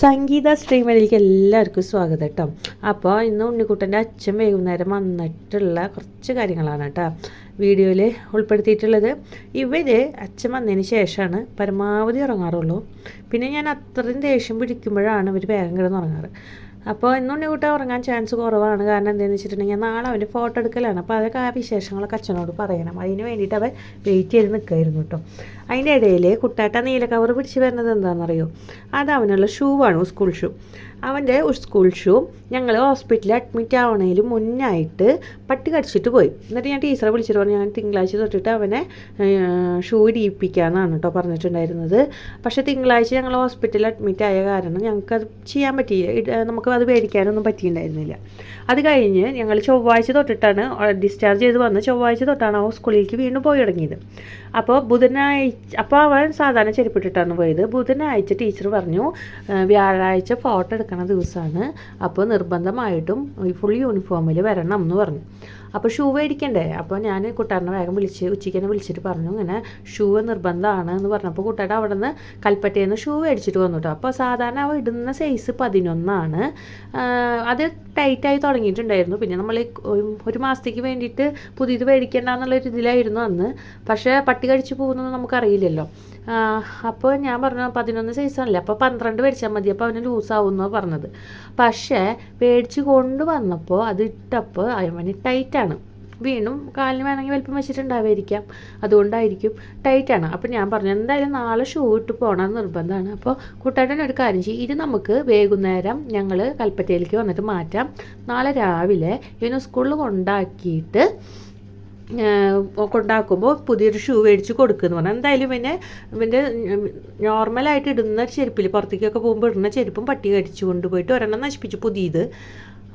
സംഗീത സ്ട്രീമിലേക്ക് എല്ലാവർക്കും സ്വാഗതം കേട്ടോ. അപ്പോൾ ഇന്ന് ഉണ്ണിക്കുട്ടന്റെ അച്ഛൻ വൈകുന്നേരം വന്നിട്ടുള്ള കുറച്ച് കാര്യങ്ങളാണ് കേട്ടോ. വീഡിയോയിൽ ഉൾപ്പെടുത്തിയിട്ടുള്ളത്. ഇവർ അച്ഛൻ വന്നതിന് ശേഷമാണ് പരമാവധി ഉറങ്ങാറുള്ളൂ. പിന്നെ ഞാൻ അത്രയും ദേഷ്യം പിടിക്കുമ്പോഴാണ് ഇവർ വേഗം കിടന്ന് ഉറങ്ങാറ് അപ്പോൾ ഇന്നുണ്ണി കുട്ടി ഉറങ്ങാൻ ചാൻസ് കുറവാണ്. കാരണം എന്താണെന്ന് വെച്ചിട്ടുണ്ടെങ്കിൽ നാളെ അവന്റെ ഫോട്ടോ എടുക്കലാണ്. അപ്പോൾ അതൊക്കെ ആ വിശേഷങ്ങളൊക്കെ അച്ഛനോട് പറയണം. അതിന് വേണ്ടിയിട്ട് അവൻ വെയിറ്റ് ചെയ്ത് നിൽക്കുമായിരുന്നു കേട്ടോ അതിന്റെ ഇടയിൽ കുട്ടാട്ട നീല കവർ പിടിച്ച് വരുന്നത് എന്താണെന്നറിയോ? അത് അവനുള്ള ഷൂ ആണ് സ്കൂൾ ഷൂ അവന്റെ സ്കൂൾ ഷൂ ഞങ്ങൾ ഹോസ്പിറ്റലിൽ അഡ്മിറ്റ് ആവണതിൽ മുന്നായിട്ട് പട്ടി കടിച്ചിട്ട് പോയി. എന്നിട്ട് ഞാൻ ടീച്ചറെ വിളിച്ചിട്ട് പറഞ്ഞു ഞാൻ തിങ്കളാഴ്ച തൊട്ടിട്ട് അവനെ ഷൂ ഇടിയിപ്പിക്കാമെന്നാണ് കേട്ടോ പറഞ്ഞിട്ടുണ്ടായിരുന്നത്. പക്ഷേ തിങ്കളാഴ്ച ഞങ്ങൾ ഹോസ്പിറ്റലിൽ അഡ്മിറ്റ് ആയ കാരണം ഞങ്ങൾക്കത് ചെയ്യാൻ പറ്റിയില്ല. നമുക്ക് അത് മേടിക്കാനൊന്നും പറ്റിയിട്ടുണ്ടായിരുന്നില്ല. അത് കഴിഞ്ഞ് ഞങ്ങൾ ചൊവ്വാഴ്ച തൊട്ടിട്ടാണ് ഡിസ്ചാർജ് ചെയ്ത് വന്ന് ചൊവ്വാഴ്ച തൊട്ടാണ് ആ സ്കൂളിലേക്ക് വീണ്ടും പോയി തുടങ്ങിയത്. അപ്പോൾ ബുധനാഴ്ച അപ്പോൾ അവൻ സാധാരണ ചെരുപ്പിട്ടിട്ടാണ് പോയത്. ബുധനാഴ്ച ടീച്ചർ പറഞ്ഞു "ആ, വ്യാഴാഴ്ച ഫോട്ടോ എടുക്കണ ദിവസമാണ് അപ്പോൾ നിർബന്ധമായിട്ടും ഫുൾ യൂണിഫോമിൽ വരണം എന്ന് പറഞ്ഞു. അപ്പോൾ ഷൂ മേടിക്കണ്ടേ? അപ്പോൾ ഞാൻ കുട്ടാറിനെ വേഗം വിളിച്ച് ഉച്ചയ്ക്ക് തന്നെ വിളിച്ചിട്ട് പറഞ്ഞു. ഇങ്ങനെ ഷൂ നിർബന്ധമാണ് എന്ന് പറഞ്ഞപ്പോൾ കുട്ടാട്ട് അവിടെ നിന്ന് കൽപ്പറ്റയിൽ നിന്ന് ഷൂ മേടിച്ചിട്ട് വന്നു കേട്ടോ അപ്പോൾ സാധാരണ അവ ഇടുന്ന സൈസ് പതിനൊന്നാണ്. അത് ടൈറ്റായി തുടങ്ങിയിട്ടുണ്ടായിരുന്നു. പിന്നെ നമ്മൾ ഒരു മാസത്തേക്ക് വേണ്ടിയിട്ട് പുതിയത് മേടിക്കേണ്ട എന്നുള്ളൊരു ഇതിലായിരുന്നു അന്ന്. പക്ഷേ പട്ടി കടിച്ച് പോകുന്നതെന്ന് നമുക്കറിയില്ലല്ലോ. അപ്പോൾ ഞാൻ പറഞ്ഞു പതിനൊന്ന് സൈസാണല്ലേ അപ്പോൾ പന്ത്രണ്ട് മേടിച്ചാൽ മതി അപ്പോൾ അവന് ലൂസാവും എന്നാണ് പറഞ്ഞത്. പക്ഷേ മേടിച്ച് കൊണ്ട് വന്നപ്പോൾ അത് ഇട്ടപ്പോൾ അവന് ടൈറ്റാണ് വീണ്ടും കാലിന് വേണമെങ്കിൽ വലിപ്പം വെച്ചിട്ടുണ്ടാവായിരിക്കാം അതുകൊണ്ടായിരിക്കും ടൈറ്റാണ് അപ്പം ഞാൻ പറഞ്ഞു എന്തായാലും നാളെ ഷൂ ഇട്ട് പോകണം നിർബന്ധമാണ്. അപ്പോൾ കുട്ടാട്ടൻ ഒരു കാര്യം ചെയ്യും ഇത് നമുക്ക് വൈകുന്നേരം ഞങ്ങൾ കൽപ്പറ്റയിലേക്ക് വന്നിട്ട് മാറ്റാം. നാളെ രാവിലെ ഇവന് സ്കൂളിൽ കൊണ്ടാക്കിയിട്ട് കൊണ്ടാക്കുമ്പോൾ പുതിയൊരു ഷൂ മേടിച്ച് കൊടുക്കുമെന്ന് പറഞ്ഞാൽ എന്തായാലും പിന്നെ ഇവന്റെ നോർമലായിട്ട് ഇടുന്ന ചെരുപ്പിൽ പുറത്തേക്കൊക്കെ പോകുമ്പോൾ ഇടുന്ന ചെരുപ്പും പട്ടി കടിച്ചു കൊണ്ടുപോയിട്ട് ഒരെണ്ണം നശിപ്പിച്ചു പുതിയത്.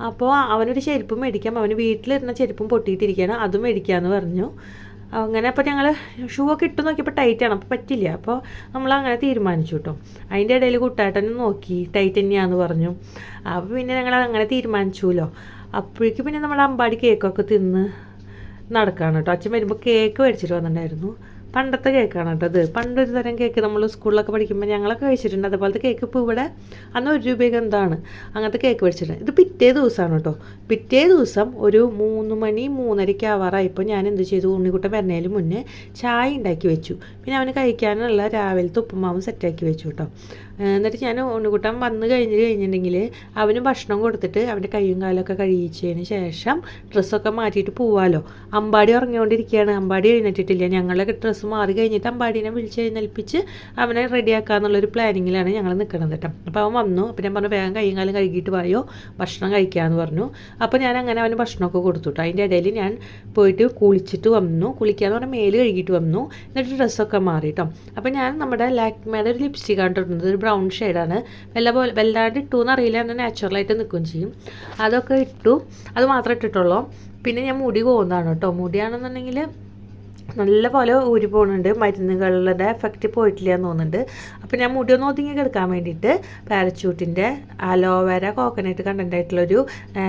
അപ്പോൾ അവനൊരു ചെരുപ്പ് മേടിക്കാം. അവന് വീട്ടിലിരുന്ന ചെരുപ്പും പൊട്ടിയിട്ടിരിക്കുകയാണ്. അതും മേടിക്കാമെന്ന് പറഞ്ഞു. അങ്ങനെ അപ്പോൾ ഞങ്ങൾ ഷൂ ഒക്കെ ഇട്ട് നോക്കിയപ്പോൾ ടൈറ്റാണ് അപ്പോൾ പറ്റില്ല. അപ്പോൾ നമ്മൾ അങ്ങനെ തീരുമാനിച്ചു കേട്ടോ. അതിന്റെ ഇടയിൽ കുട്ടാട്ടനും നോക്കി. ടൈറ്റ് തന്നെയാണെന്ന് പറഞ്ഞു. അപ്പോൾ പിന്നെ ഞങ്ങൾ അങ്ങനെ തീരുമാനിച്ചുല്ലോ. അപ്പോഴേക്കും പിന്നെ നമ്മൾ അമ്പാടി കേക്കൊക്കെ തിന്ന് നടക്കുകയാണ് കേട്ടോ. അച്ഛൻ വരുമ്പോൾ കേക്ക് മേടിച്ചിട്ട് വന്നിട്ടുണ്ടായിരുന്നു. പണ്ടത്തെ കേക്കാണ് കേട്ടോ അത് പണ്ടൊരു തരം കേക്ക് നമ്മൾ സ്കൂളിലൊക്കെ പഠിക്കുമ്പോൾ ഞങ്ങളൊക്കെ കഴിച്ചിട്ടുണ്ട്. അതുപോലത്തെ കേക്ക് ഇപ്പോൾ ഇവിടെ അന്ന് ഒരു രൂപയൊക്കെ എന്താണ് അങ്ങനത്തെ കേക്ക് മേടിച്ചിട്ടുണ്ട്. ഇത് പിറ്റേ ദിവസമാണ് കേട്ടോ. പിറ്റേ ദിവസം ഒരു മൂന്ന് മണി മൂന്നരയ്ക്ക് ആവാറായപ്പോൾ ഞാൻ എന്ത് ചെയ്തു? ഉണ്ണിക്കുട്ടൻ വരുന്നതിന് മുന്നേ ചായ ഉണ്ടാക്കി വെച്ചു. പിന്നെ അവന് കഴിക്കാനുള്ള രാവിലത്തെ ഉപ്പുമാവും സെറ്റാക്കി വെച്ചു കേട്ടോ. എന്നിട്ട് ഞാൻ ഉണ്ണിക്കുട്ടൻ വന്ന് കഴിഞ്ഞ് കഴിഞ്ഞിട്ടുണ്ടെങ്കിൽ അവന് ഭക്ഷണം കൊടുത്തിട്ട് അവന്റെ കൈയും കാലൊക്കെ കഴിയിച്ചതിന് ശേഷം ഡ്രസ്സൊക്കെ മാറ്റിയിട്ട് പോവാലോ. അമ്പാടി ഉറങ്ങിക്കൊണ്ടിരിക്കുകയാണ്. അമ്പാടി എഴുന്നേറ്റിട്ടില്ല. ഞങ്ങളൊക്കെ ഡ്രസ്സ് മാറി കഴിഞ്ഞിട്ട് അമ്പാടീനെ വിളിച്ച് എഴുന്നേൽപ്പിച്ച് അവനെ റെഡിയാക്കാന്നുള്ളൊരു പ്ലാനിങ്ങിലാണ് ഞങ്ങൾ നിൽക്കുന്നത് കേട്ടോ. അപ്പോൾ അവൻ വന്നു. അപ്പോൾ ഞാൻ പറഞ്ഞു വേഗം കൈയും കാലം കഴുകിയിട്ട് വായോ. ഭക്ഷണം കഴിക്കാമെന്ന് പറഞ്ഞു. അപ്പോൾ ഞാൻ അങ്ങനെ അവന് ഭക്ഷണമൊക്കെ കൊടുത്തു കേട്ടോ. അതിന്റെ ഇടയിൽ ഞാൻ പോയിട്ട് കുളിച്ചിട്ട് വന്നു. കുളിക്കാന്ന് പറഞ്ഞാൽ മേൽ കഴുകിയിട്ട് വന്നു. എന്നിട്ട് ഡ്രസ്സൊക്കെ മാറി കേട്ടോ. അപ്പോൾ ഞാൻ നമ്മുടെ ലാക്മേയുടെ ഒരു ലിപ്സ്റ്റിക്കാണ് ഇട്ടിരുന്നത് ഒരു ബ്രൗൺ ഷെയ്ഡാണ് വല്ല പോലെ വല്ലാണ്ട് ഇട്ടു എന്നറിയില്ല എന്നാൽ നാച്ചുറലായിട്ട് നിൽക്കുകയും ചെയ്യും. അതൊക്കെ ഇട്ടു. അത് മാത്രമേ ഇട്ടിട്ടുള്ളൂ. പിന്നെ ഞാൻ മുടി പോകുന്നതാണ് കേട്ടോ. മുടിയാണെന്നുണ്ടെങ്കിൽ നല്ല പോലെ ഊരി പോകുന്നുണ്ട് മരുന്നുകളുടെ എഫക്റ്റ് പോയിട്ടില്ല എന്ന് തോന്നുന്നുണ്ട്. അപ്പോൾ ഞാൻ മുടി ഒന്ന് ഒതുങ്ങി കിടക്കാൻ വേണ്ടിയിട്ട് പാരച്യൂട്ടിന്റെ അലോവേര കോക്കനട്ട് കണ്ടന്റ് ആയിട്ടുള്ളൊരു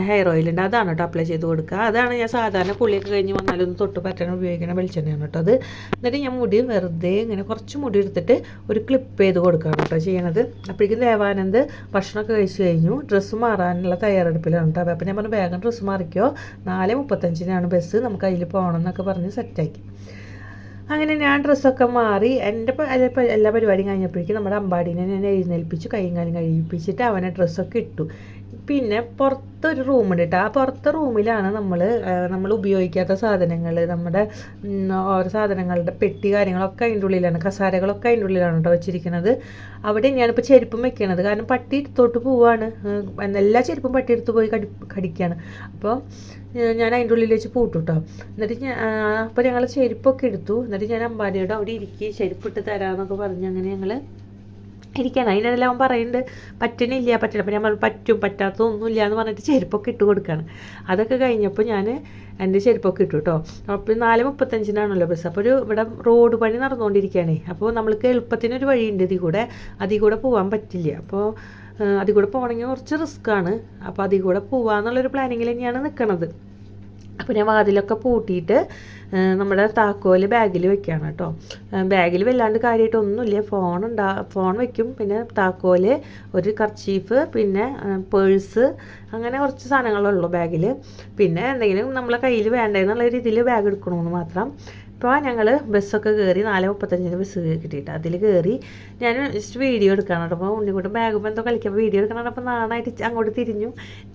ഹെയർ ഓയിൽ ഉണ്ട്. അതാണ് കേട്ടോ അപ്ലൈ ചെയ്ത് കൊടുക്കുക. അതാണ് ഞാൻ സാധാരണ കുളിയൊക്കെ കഴിഞ്ഞ് വന്നാലൊന്ന് തൊട്ട് പറ്റാൻ ഉപയോഗിക്കുന്ന വെളിച്ചെണ്ണയാണ് കേട്ടോ അത്. എന്നിട്ട് ഞാൻ മുടി വെറുതെ ഇങ്ങനെ കുറച്ച് മുടി എടുത്തിട്ട് ഒരു ക്ലിപ്പ് ചെയ്ത് കൊടുക്കുകയാണ് കേട്ടോ ചെയ്യണത്. അപ്പോഴേക്കും ദേവാനന്ദ് ഭക്ഷണമൊക്കെ കഴിച്ച് കഴിഞ്ഞു. ഡ്രസ്സ് മാറാനുള്ള തയ്യാറെടുപ്പിലാണ് കേട്ടോ അപ്പോൾ ഞാൻ പറഞ്ഞു വേഗം ഡ്രസ്സ് മാറിക്കോ. നാല് മുപ്പത്തഞ്ചിനാണ് ബസ് നമുക്ക് അതിൽ പോകണം എന്നൊക്കെ പറഞ്ഞ് സെറ്റാക്കി അങ്ങനെ ഞാൻ ഡ്രസ്സൊക്കെ മാറി എന്റെ എല്ലാ പരിപാടിയും കഴിഞ്ഞപ്പോഴേക്കും നമ്മുടെ അമ്പാടീനെ ഞാൻ എഴുന്നേൽപ്പിച്ചു കൈയും കാലും കഴിപ്പിച്ചിട്ട് അവനെ ഡ്രസ്സൊക്കെ ഇട്ടു. പിന്നെ പുറത്തൊരു റൂമുണ്ട് കേട്ടോ ആ പുറത്തെ റൂമിലാണ് നമ്മൾ നമ്മൾ ഉപയോഗിക്കാത്ത സാധനങ്ങൾ നമ്മുടെ ഓരോ സാധനങ്ങളുടെ പെട്ടി കാര്യങ്ങളൊക്കെ അതിന്റെ ഉള്ളിലാണ് കസാരകളൊക്കെ അതിന്റെ ഉള്ളിലാണ് കേട്ടോ വെച്ചിരിക്കുന്നത് അവിടെ ഞാനിപ്പോൾ ചെരുപ്പും വെക്കണത്. കാരണം പട്ടി എടുത്തോട്ട് പോവാണ്. എല്ലാ ചെരുപ്പും പട്ടി എടുത്ത് പോയി കടി കടിക്കുകയാണ് അപ്പോൾ ഞാൻ അതിന്റെ ഉള്ളിൽ വെച്ച് പൂട്ടു കേട്ടോ എന്നിട്ട് ഞാൻ അപ്പോൾ ഞങ്ങൾ ചെരുപ്പൊക്കെ എടുത്തു. എന്നിട്ട് ഞാൻ അമ്പാടിയോട് അവിടെ ഇരിക്കി ചെരുപ്പിട്ട് തരാമെന്നൊക്കെ പറഞ്ഞ് അങ്ങനെ ഞങ്ങൾ ഇരിക്കണം. അതിന്റെ അവൻ പറയുന്നുണ്ട് പറ്റണില്ല പറ്റില്ല അപ്പോൾ ഞാൻ പറഞ്ഞു പറ്റും പറ്റാത്തതൊന്നുമില്ല എന്ന് പറഞ്ഞിട്ട് ചെരുപ്പൊക്കെ ഇട്ട് കൊടുക്കുകയാണ് അതൊക്കെ കഴിഞ്ഞപ്പോൾ ഞാൻ എന്റെ ചെരുപ്പൊക്കെ ഇട്ടു കേട്ടോ അപ്പോൾ നാല് മുപ്പത്തഞ്ചിനാണല്ലോ ബസ്. അപ്പോൾ ഒരു ഇവിടെ റോഡ് പണി നടന്നുകൊണ്ടിരിക്കുകയാണേ. അപ്പോൾ നമ്മൾക്ക് എളുപ്പത്തിനൊരു വഴിയുണ്ട് ഇതിൽ കൂടെ. അതിൽ കൂടെ പോകാൻ പറ്റില്ല. അപ്പോൾ അതിൽ കൂടെ പോകണമെങ്കിൽ കുറച്ച് റിസ്ക്കാണ് അപ്പോൾ അതിൽ കൂടെ പോവാന്നുള്ളൊരു പ്ലാനിങ്ങിൽ തന്നെയാണ് നിൽക്കുന്നത് അപ്പോൾ ഞാൻ വാതിലൊക്കെ പൂട്ടിയിട്ട് നമ്മുടെ താക്കോൽ ബാഗിൽ വെക്കുകയാണ് കേട്ടോ. ബാഗിൽ വല്ലാണ്ട് കാര്യമായിട്ടൊന്നുമില്ല ഫോൺ ഉണ്ടാ ഫോൺ വെക്കും. പിന്നെ താക്കോൽ ഒരു കർച്ചീഫ് പിന്നെ പേഴ്സ് അങ്ങനെ കുറച്ച് സാധനങ്ങളുള്ളൂ ബാഗിൽ പിന്നെ എന്തെങ്കിലും നമ്മളെ കയ്യിൽ വേണ്ടതെന്നുള്ള രീതിയിൽ ബാഗ് എടുക്കണമെന്ന് മാത്രം. ഇപ്പോൾ ഞങ്ങൾ ബസ്സൊക്കെ കയറി നാല് മുപ്പത്തഞ്ചിന് ബസ് കിട്ടിയിട്ട് അതിൽ കയറി ഞാൻ ജസ്റ്റ് വീഡിയോ എടുക്കാനുണ്ട് അപ്പോൾ ഉണ്ണിക്കുട്ടൻ ബാഗും എന്തോ കളിക്കുമ്പോൾ വീഡിയോ എടുക്കണം അപ്പോൾ നാണായിട്ട് അങ്ങോട്ട് തിരിഞ്ഞു.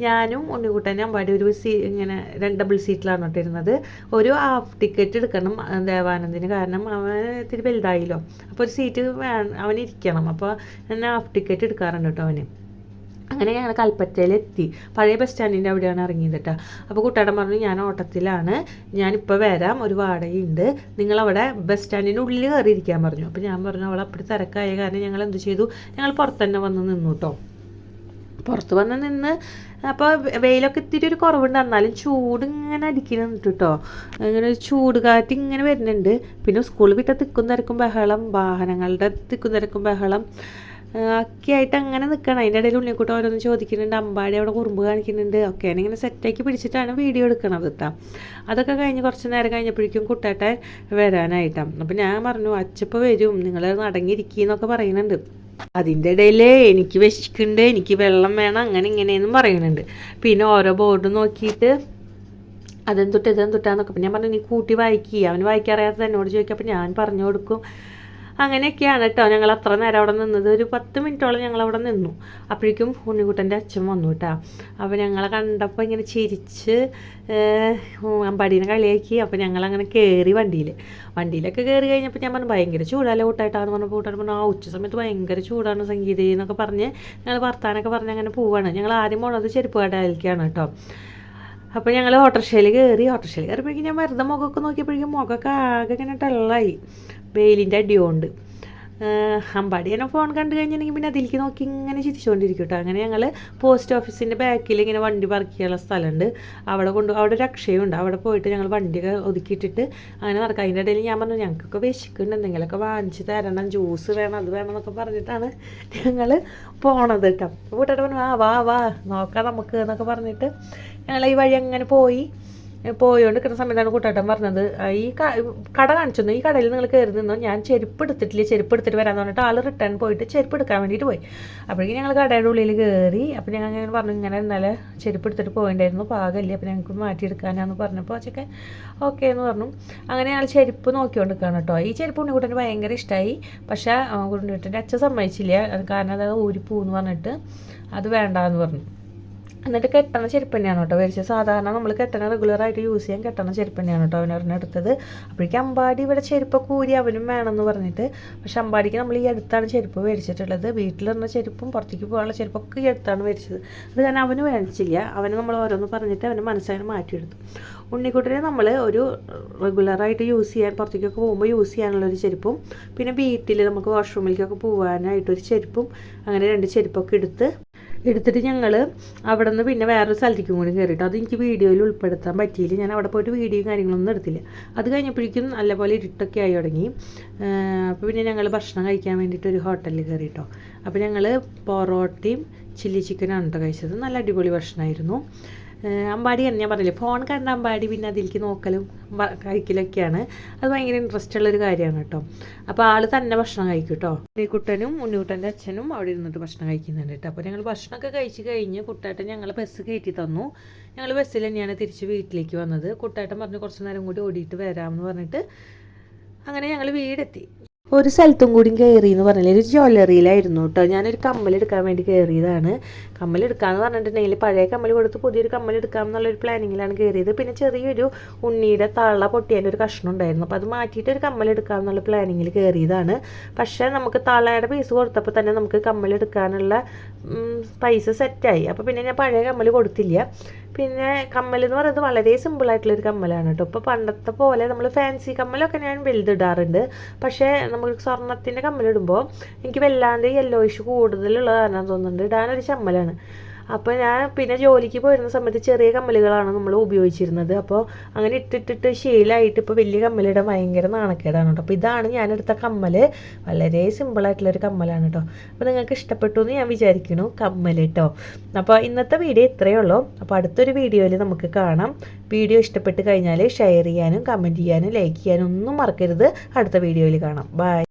ഞാനും ഉണ്ണിക്കുട്ടനും അമ്പാടി ഒരു സീ ഇങ്ങനെ രണ്ട് ഡബിൾ സീറ്റിലാണ് കേട്ടോ ഇരുന്നത്. ഒരു ഹാഫ് ടിക്കറ്റ് എടുക്കണം ദേവാനന്ദിന്. കാരണം അവൻ ഇത്തിരി വലുതായില്ലോ. അപ്പോൾ ഒരു സീറ്റ് വേ അവന് ഇരിക്കണം അപ്പോൾ ഞാൻ ഹാഫ് ടിക്കറ്റ് എടുക്കാറുണ്ട് കേട്ടോ അവന്. അങ്ങനെ ഞങ്ങൾ കൽപ്പറ്റയിലെത്തി. പഴയ ബസ് സ്റ്റാൻഡിന്റെ അവിടെയാണ് ഇറങ്ങിയത് കേട്ടോ അപ്പോൾ കുട്ടാടം പറഞ്ഞു ഞാൻ ഓട്ടത്തിലാണ്. ഞാനിപ്പോൾ വരാം. ഒരു വാടകയുണ്ട്. നിങ്ങളവിടെ ബസ് സ്റ്റാൻഡിന്റെ ഉള്ളിൽ കയറിയിരിക്കാൻ പറഞ്ഞു. അപ്പോൾ ഞാൻ പറഞ്ഞു അവൾ അപ്പടി തിരക്കായ കാരണം ഞങ്ങൾ എന്ത് ചെയ്തു? ഞങ്ങൾ പുറത്ത് തന്നെ വന്ന് നിന്നു കേട്ടോ പുറത്ത് വന്ന് നിന്ന് അപ്പോൾ വെയിലൊക്കെ ഇത്തിരി ഒരു കുറവുണ്ട്. എന്നാലും ചൂട് ഇങ്ങനെ അടിക്കുന്നുണ്ട് കേട്ടോ ഇങ്ങനെ ഒരു ചൂട് കാറ്റ് ഇങ്ങനെ വരുന്നുണ്ട്. പിന്നെ സ്കൂൾ വിട്ട തിക്കും തിരക്കും ബഹളം വാഹനങ്ങളുടെ തിക്കും തിരക്കും ബഹളം. ആ, ഒക്കെ ആയിട്ട് അങ്ങനെ നിൽക്കണം അതിന്റെ ഇടയിൽ ഉണ്ണിക്കൂട്ടം ഓരോന്ന് ചോദിക്കുന്നുണ്ട് അമ്പാടി അവിടെ കുറുമ്പ് കാണിക്കുന്നുണ്ട്. ഒക്കെ. ഇങ്ങനെ സെറ്റാക്കി പിടിച്ചിട്ടാണ് വീഡിയോ എടുക്കണത് കേട്ടോ അതൊക്കെ കഴിഞ്ഞ് കുറച്ച് നേരം കഴിഞ്ഞപ്പോഴേക്കും കുട്ടേട്ടൻ വരാനായിട്ടാണ് അപ്പം ഞാൻ പറഞ്ഞു അച്ചപ്പോൾ വരും. നിങ്ങൾ നടങ്ങിയിരിക്കുന്നൊക്കെ പറയുന്നുണ്ട്. അതിന്റെ ഇടയിൽ എനിക്ക് വിശക്കുന്നുണ്ട് എനിക്ക് വെള്ളം വേണം അങ്ങനെ ഇങ്ങനെയെന്നും പറയുന്നുണ്ട്. പിന്നെ ഓരോ ബോർഡ് നോക്കിയിട്ട് അതെന്തൊട്ട് ഇതെന്തൊട്ടാന്നൊക്കെ അപ്പം ഞാൻ പറഞ്ഞു നീ കൂട്ടി വായിക്കുക അവന് വായിക്കാറിയാത്തത് എന്നോട് ചോദിക്കും. അപ്പം ഞാൻ പറഞ്ഞു കൊടുക്കും. അങ്ങനെയൊക്കെയാണ് കേട്ടോ. ഞങ്ങൾ അത്ര നേരം അവിടെ നിന്നത്. ഒരു പത്ത് മിനിറ്റോളം ഞങ്ങൾ അവിടെ നിന്നു. അപ്പോഴേക്കും ഉണ്ണിക്കുട്ടന്റെ അച്ഛൻ വന്നു കേട്ടോ. അപ്പോൾ ഞങ്ങളെ കണ്ടപ്പോൾ ഇങ്ങനെ ചിരിച്ച് അമ്പാടീനെ കളിയാക്കി. അപ്പോൾ ഞങ്ങളങ്ങനെ കയറി വണ്ടിയിൽ. വണ്ടിയിലൊക്കെ കയറി കഴിഞ്ഞപ്പോൾ ഞാൻ പറഞ്ഞു ഭയങ്കര ചൂടല്ലേ കൂട്ടായിട്ടാന്ന് പറഞ്ഞപ്പോൾ കൂട്ടായിട്ട് പറഞ്ഞു ആ ഉച്ച സമയത്ത് ഭയങ്കര ചൂടാണ് സംഗീതം എന്നൊക്കെ പറഞ്ഞ് ഞങ്ങൾ വർത്താനൊക്കെ പറഞ്ഞ് അങ്ങനെ പോവാണ്. ഞങ്ങൾ ആദ്യം പോണത് ചെരുപ്പ് കടയിലേക്കാണ് കേട്ടോ. അപ്പോൾ ഞങ്ങൾ ഓട്ടോറിക്ഷയിൽ കയറി ഓട്ടോറിക്ഷയിൽ കയറിയപ്പോഴേക്കും ഞാൻ വെറുതെ മുഖമൊക്കെ നോക്കിയപ്പോഴേക്കും മുഖമൊക്കെ ആകെ ഇങ്ങനെ ടള്ളായി വെയിലിന്റെ അടിയോണ്ട്. അമ്പാടി എന്നെ ഫോൺ കണ്ടു കഴിഞ്ഞിട്ടുണ്ടെങ്കിൽ പിന്നെ അതിലേക്ക് നോക്കി ഇങ്ങനെ ചിരിച്ചുകൊണ്ടിരിക്കും കേട്ടോ അങ്ങനെ ഞങ്ങൾ പോസ്റ്റ് ഓഫീസിന്റെ ബാക്കിൽ ഇങ്ങനെ വണ്ടി പാർക്ക് ചെയ്യാനുള്ള സ്ഥലമുണ്ട്. അവിടെ കൊണ്ട് അവിടെ ഒരു അക്ഷയമുണ്ട്. അവിടെ പോയിട്ട് ഞങ്ങൾ വണ്ടിയൊക്കെ ഒതുക്കിയിട്ടിട്ട് അങ്ങനെ നടക്കുക അതിന്റെ ഇടയിൽ ഞാൻ പറഞ്ഞു ഞങ്ങൾക്കൊക്കെ വിശക്കുന്നുണ്ട്. എന്തെങ്കിലുമൊക്കെ വാങ്ങിച്ച് തരണം. ജ്യൂസ് വേണം അത് വേണം എന്നൊക്കെ പറഞ്ഞിട്ടാണ് ഞങ്ങൾ പോണത് കേട്ടോ വീട്ടുകാരുടെ പറഞ്ഞു ആ വാ വാ. നോക്കാം നമുക്ക് എന്നൊക്കെ പറഞ്ഞിട്ട് ഞങ്ങൾ ഈ വഴി അങ്ങനെ പോയി. പോയോണ്ട് കിട്ടുന്ന സമയത്താണ് കൂട്ടാട്ടൻ പറഞ്ഞത് ഈ കട കാണിച്ചു ഈ കടയിൽ നിങ്ങൾ കയറി നിന്നോ ഞാൻ ചെരുപ്പ് എടുത്തിട്ടില്ല ചെരുപ്പ് എടുത്തിട്ട് വരാമെന്ന് പറഞ്ഞിട്ട് ആൾ റിട്ടേൺ പോയിട്ട് ചെരുപ്പ് എടുക്കാൻ വേണ്ടിയിട്ട് പോയി. അപ്പോഴേക്കും ഞങ്ങൾ കടയുടെ ഉള്ളിൽ കയറി അപ്പോൾ ഞങ്ങൾ ഇങ്ങനെ പറഞ്ഞു ഇങ്ങനെ ഇന്നലെ ചെരുപ്പ് എടുത്തിട്ട് പോയിണ്ടായിരുന്നു പാകമില്ല അപ്പോൾ ഞങ്ങൾക്ക് മാറ്റിയെടുക്കാനാന്ന് പറഞ്ഞപ്പോൾ അച്ഛക്കെ ഓക്കെ എന്ന് പറഞ്ഞു. അങ്ങനെ ഞങ്ങൾ ചെരുപ്പ് നോക്കിക്കൊണ്ട് നിൽക്കുകയാണ് കേട്ടോ. ഈ ചെരുപ്പ് ഉണ്ണിക്കുട്ടന് ഭയങ്കര ഇഷ്ടമായി പക്ഷേ ഉണ്ണിക്കുട്ടന്റെ അച്ഛൻ സമ്മതിച്ചില്ല. കാരണം അത് ഊരിപ്പോന്ന് പറഞ്ഞിട്ട് അത് വേണ്ടാന്ന് പറഞ്ഞു. എന്നിട്ട് കെട്ടണ ചെരുപ്പ് തന്നെയാണ് കേട്ടോ മേടിച്ചത് സാധാരണ നമ്മൾ കെട്ടണ റെഗുലർ ആയിട്ട് യൂസ് ചെയ്യാൻ കെട്ടണ ചെരുപ്പ് തന്നെയാണ് കേട്ടോ അവനൊരെണ്ണം എടുത്തത്. അപ്പോഴേക്കും അമ്പാടി ഇവിടെ ചെരുപ്പ് കൂരി അവനും വേണം എന്ന് പറഞ്ഞിട്ട് പക്ഷെ അമ്പാടിക്ക് നമ്മൾ ഈ അടുത്താണ് ചെരുപ്പ് മേടിച്ചിട്ടുള്ളത് വീട്ടിലിരുന്ന ചെരുപ്പും പുറത്തേക്ക് പോകാനുള്ള ചെരുപ്പൊക്കെ ഈ അടുത്താണ് മേടിച്ചത് അത് കാരണം അവന് മേടിച്ചില്ല അവന് നമ്മൾ ഓരോന്ന് പറഞ്ഞിട്ട് അവന് മനസ്സങ്ങനെ മാറ്റിയെടുത്തു. ഉണ്ണിക്കുട്ടനെ നമ്മൾ ഒരു റെഗുലറായിട്ട് യൂസ് ചെയ്യാൻ പുറത്തേക്കൊക്കെ പോകുമ്പോൾ യൂസ് ചെയ്യാനുള്ള ഒരു ചെരുപ്പും പിന്നെ വീട്ടിൽ നമുക്ക് വാഷ്റൂമിലേക്കൊക്കെ പോകാനായിട്ടൊരു ചെരുപ്പും അങ്ങനെ രണ്ട് ചെരുപ്പൊക്കെ എടുത്ത് എടുത്തിട്ട് ഞങ്ങൾ അവിടെ നിന്ന് പിന്നെ വേറൊരു സ്ഥലത്തേക്കും കൂടി കയറിയിട്ട് അത് എനിക്ക് വീഡിയോയിൽ ഉൾപ്പെടുത്താൻ പറ്റിയില്ല. ഞാൻ അവിടെ പോയിട്ട് വീഡിയോയും കാര്യങ്ങളൊന്നും എടുത്തില്ല. അത് കഴിഞ്ഞപ്പോഴേക്കും നല്ലപോലെ ഇരുട്ടൊക്കെ ആയി തുടങ്ങി. അപ്പോൾ പിന്നെ ഞങ്ങൾ ഭക്ഷണം കഴിക്കാൻ വേണ്ടിയിട്ട് ഒരു ഹോട്ടലിൽ കയറിയിട്ടോ അപ്പോൾ ഞങ്ങൾ പൊറോട്ടയും ചില്ലി ചിക്കനാണ് കേട്ടോ കഴിച്ചത്. നല്ല അടിപൊളി ഭക്ഷണമായിരുന്നു ഏഹ് അമ്പാടി തന്നെ ഞാൻ പറഞ്ഞില്ലേ ഫോൺ കണ്ട അമ്പാടി പിന്നെ അതിലേക്ക് നോക്കലും കഴിക്കലൊക്കെയാണ്. അത് ഭയങ്കര ഇൻട്രസ്റ്റ് ഉള്ളൊരു കാര്യമാണ് കേട്ടോ. അപ്പോൾ ആൾ തന്നെ ഭക്ഷണം കഴിക്കും കേട്ടോ. കുട്ടനും ഉണ്ണിക്കുട്ടന്റെ അച്ഛനും അവിടെ ഇരുന്നിട്ട് ഭക്ഷണം കഴിക്കുന്നുണ്ട് കേട്ടോ. അപ്പോൾ ഞങ്ങൾ ഭക്ഷണമൊക്കെ കഴിച്ച് കഴിഞ്ഞ് കുട്ടാട്ടൻ ഞങ്ങൾ ബസ് കയറ്റി തന്നു. ഞങ്ങൾ ബസ്സിൽ തന്നെയാണ് തിരിച്ച് വീട്ടിലേക്ക് വന്നത്. കുട്ടാട്ടൻ പറഞ്ഞു കുറച്ച് നേരം കൂടി ഓടിയിട്ട് വരാമെന്ന് പറഞ്ഞിട്ട് അങ്ങനെ ഞങ്ങൾ വീടെത്തി. ഒരു സ്ഥലത്തും കൂടി കയറി എന്ന് പറഞ്ഞാൽ ഒരു ജ്വല്ലറിയിലായിരുന്നു കേട്ടോ. ഞാനൊരു കമ്മൽ എടുക്കാൻ വേണ്ടി കയറിയതാണ്. കമ്മൽ എടുക്കാമെന്ന് പറഞ്ഞിട്ടുണ്ടെങ്കിൽ പഴയ കമ്മൽ കൊടുത്ത് പുതിയൊരു കമ്മൽ എടുക്കാം എന്നുള്ളൊരു പ്ലാനിങ്ങിലാണ് കയറിയത്. പിന്നെ ചെറിയൊരു ഉണ്ണിയുടെ തള്ള പൊട്ടിയതിന്റെ ഒരു കഷ്ണം ഉണ്ടായിരുന്നു. അപ്പോൾ അത് മാറ്റിയിട്ട് ഒരു കമ്മൽ എടുക്കാം എന്നുള്ള പ്ലാനിങ്ങിൽ കയറിയതാണ്. പക്ഷേ നമുക്ക് താളയുടെ പീസ് കൊടുത്തപ്പോൾ തന്നെ നമുക്ക് ഉം, പൈസ സെറ്റായി അപ്പോൾ പിന്നെ ഞാൻ പഴയ കമ്മൽ കൊടുത്തില്ല. പിന്നെ കമ്മൽ എന്ന് പറയുന്നത് വളരെ സിമ്പിളായിട്ടുള്ളൊരു കമ്മലാണ് കേട്ടോ. ഇപ്പോൾ പണ്ടത്തെ പോലെ നമ്മൾ ഫാൻസി കമ്മലൊക്കെ ഞാൻ വലുതിടാറുണ്ട്. പക്ഷേ നമുക്ക് സ്വർണത്തിന്റെ കമ്മലിടുമ്പോൾ എനിക്ക് വല്ലാണ്ട് യെല്ലോയിഷ് കൂടുതലുള്ളതാണെന്ന് തോന്നുന്നുണ്ട്. ഇടാനൊരു ചമ്മലാണ്. അപ്പോൾ ഞാൻ പിന്നെ ജോലിക്ക് പോയിരുന്ന സമയത്ത് ചെറിയ കമ്മലുകളാണ് നമ്മൾ ഉപയോഗിച്ചിരുന്നത്. അപ്പോൾ അങ്ങനെ ഇട്ടിട്ടിട്ട് ശീലമായിട്ട് ഇപ്പോൾ വലിയ കമ്മലിടാൻ ഭയങ്കര നാണക്കേടാണ് കേട്ടോ. അപ്പോൾ ഇതാണ് ഞാനെടുത്ത കമ്മൽ വളരെ സിമ്പിളായിട്ടുള്ളൊരു കമ്മലാണ് കേട്ടോ. അപ്പോൾ നിങ്ങൾക്ക് ഇഷ്ടപ്പെട്ടു എന്ന് ഞാൻ വിചാരിക്കുന്നു. കമ്മൽ കേട്ടോ അപ്പോൾ ഇന്നത്തെ വീഡിയോ ഇത്രയേ ഉള്ളൂ. അപ്പോൾ അടുത്തൊരു വീഡിയോയിൽ നമുക്ക് കാണാം. വീഡിയോ ഇഷ്ടപ്പെട്ട് കഴിഞ്ഞാൽ ഷെയർ ചെയ്യാനും കമന്റ് ചെയ്യാനും ലൈക്ക് ചെയ്യാനും ഒന്നും മറക്കരുത്. അടുത്ത വീഡിയോയിൽ കാണാം. ബൈ